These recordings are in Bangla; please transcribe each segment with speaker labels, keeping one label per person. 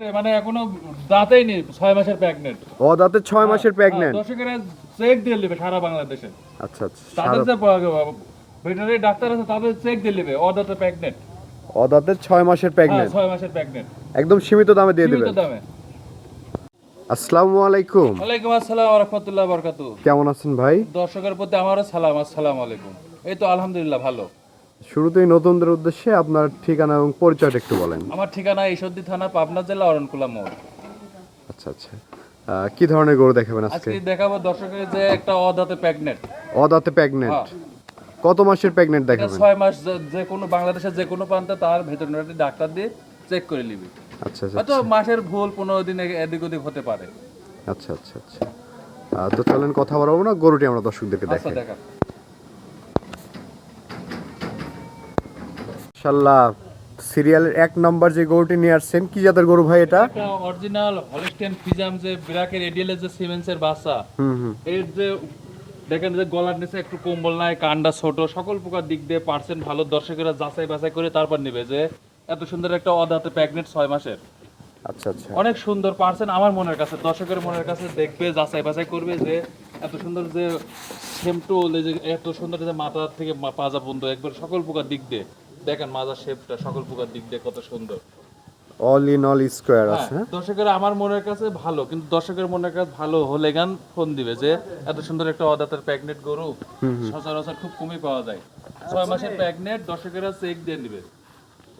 Speaker 1: মানে এখনও দাঁতেই নেই ছয় মাসের প্রেগনেন্ট
Speaker 2: ও দাঁতে ছয় মাসের প্রেগনেন্ট
Speaker 1: দর্শকেরা চেক দিয়ে নেবে সারা বাংলাদেশে।
Speaker 2: আচ্ছা আচ্ছা
Speaker 1: তাদের যে ডাক্তার আছে তাদের চেক দিয়ে নেবে ও দাঁতে প্রেগনেন্ট
Speaker 2: ও দাঁতে ছয় মাসের প্রেগনেন্ট
Speaker 1: ছয় মাসের প্রেগনেন্ট
Speaker 2: একদম সীমিত দামে দিয়ে দেবেন।
Speaker 1: দামে।
Speaker 2: আসসালামু আলাইকুম।
Speaker 1: ওয়ালাইকুম আসসালাম রহমতুল্লাহ বরকাতু
Speaker 2: কেমন আছেন ভাই?
Speaker 1: দর্শকের প্রতি আমারও সালাম আসসালামু আলাইকুম। এই তো আলহামদুলিল্লাহ ভালো।
Speaker 2: শুরুতেই নতুনদের উদ্দেশ্যে আপনার ঠিকানা এবং পরিচয়টা একটু বলেন।
Speaker 1: আমার ঠিকানা ঈশ্বরদী থানা পাবনা জেলা অরণকুলা মোড়।
Speaker 2: আচ্ছা আচ্ছা। কি ধরনের গরু দেখাবেন আজকে?
Speaker 1: আজকে দেখাবো দর্শকের যে একটা অদাতে প্রেগনেন্ট।
Speaker 2: ও দাঁতে প্রেগনেন্ট। কত মাসের প্রেগনেন্ট দেখাবেন?
Speaker 1: ছয় মাস যে- যে কোনো বাংলাদেশের যে কোনো প্রান্তে তার ভেটেরিনারি ডাক্তার দিয়ে চেক করে নিবি।
Speaker 2: আচ্ছা আচ্ছা
Speaker 1: হয়তো মাসের ভুল পনেরো দিন এদিক ওদিক হতে পারে।
Speaker 2: আচ্ছা আচ্ছা আচ্ছা। আহ, তো চলেন কথা বলব না। গরুটি আমরা দর্শকদেরকে
Speaker 1: আচ্ছা
Speaker 2: দেখাই।
Speaker 1: দেখা
Speaker 2: ইনশাল্লাহ সিরিয়ালের এক নম্বর যে গরুটি নিয়ে আসছেন কি জাতের গরু ভাই এটা?
Speaker 1: অরিজিনাল হলিস্টেন ফিজাম যে ব্রাকের এডিএলের যে সিমেন্সের বাসা এর যে দেখেন যে গলার নিচে একটু কম্বল নাই কান্ডা ছোট সকল প্রকার দিক দিয়ে পার্সেন্ট ভালো দর্শকেরা যাচাই বাছাই করে তারপর নেবে যে এত সুন্দর একটা অদাতে প্রেগনেন্ট ছয় মাসের।
Speaker 2: আচ্ছা আচ্ছা।
Speaker 1: অনেক সুন্দর পার্সেন্ট আমার মনের কাছে দর্শকের মনের কাছে দেখবে যাচাই বাছাই করবে যে এত সুন্দর যে সেমটোল এই যে এত সুন্দর যে মাথা থেকে পাজা পর্যন্ত একবার সকল প্রকার দিক দিয়ে। দেখেন মাজার শেপটা সকল প্রকার দিক দিয়ে কত সুন্দর।
Speaker 2: অল ইন অল স্কোয়ার আছে
Speaker 1: হ্যাঁ, দর্শকের আমার মনের কাছে ভালো কিন্তু দর্শকের মনের কাছে ভালো হলে গান ফোন দিবে যে এত সুন্দর একটা অদাতার প্রেগনেন্ট গরু সচরাচর খুব কমই পাওয়া যায়। ছয় মাসের প্রেগনেন্ট দর্শকেরা চেক দিয়ে নিবে।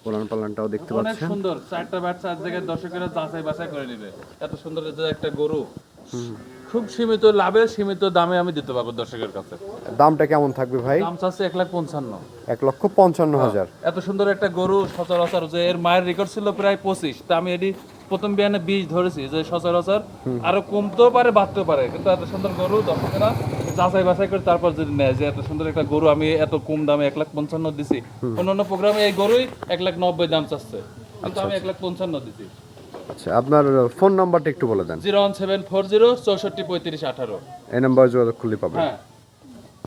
Speaker 2: পোলান পালানটাও দেখতে পাচ্ছেন।
Speaker 1: অনেক সুন্দর চারটা ব্যাট চার জায়গায় দর্শকেরা যাচাই বাছাই করে নিবে। এত সুন্দর যে একটা গরু। খুব সীমিত লাভে সীমিত দামে আমি দিতে পারব দর্শকের কাছে।
Speaker 2: দামটা কেমন থাকবে ভাই?
Speaker 1: দাম চাচ্ছে এক লাখ পঞ্চান্ন।
Speaker 2: এক লক্ষ পঞ্চান্ন হাজার।
Speaker 1: এত সুন্দর একটা গরু সচরাচর যে এর মায়ের রেকর্ড ছিল প্রায় পঁচিশ। তা আমি এটি প্রথম বিয়ানে বিশ ধরেছি যে সচরাচর আরও কমতেও পারে বাড়তেও পারে। কিন্তু এত সুন্দর গরু দর্শকেরা যাচাই বাছাই করে তারপর যদি নেয় যে এত সুন্দর একটা গরু আমি এত কম দামে এক লাখ পঞ্চান্ন দিছি। অন্যান্য প্রোগ্রামে এই গরুই এক লাখ নব্বই দাম চাচ্ছে। কিন্তু আমি এক লাখ পঞ্চান্ন দিছি।
Speaker 2: আচ্ছা আপনার ফোন নাম্বারটা একটু বলে দেন।
Speaker 1: Zero one seven four zero চৌষট্টি পঁয়ত্রিশ আঠারো।
Speaker 2: এই নাম্বার যোগাযোগ করলে পাবেন।
Speaker 1: হ্যাঁ।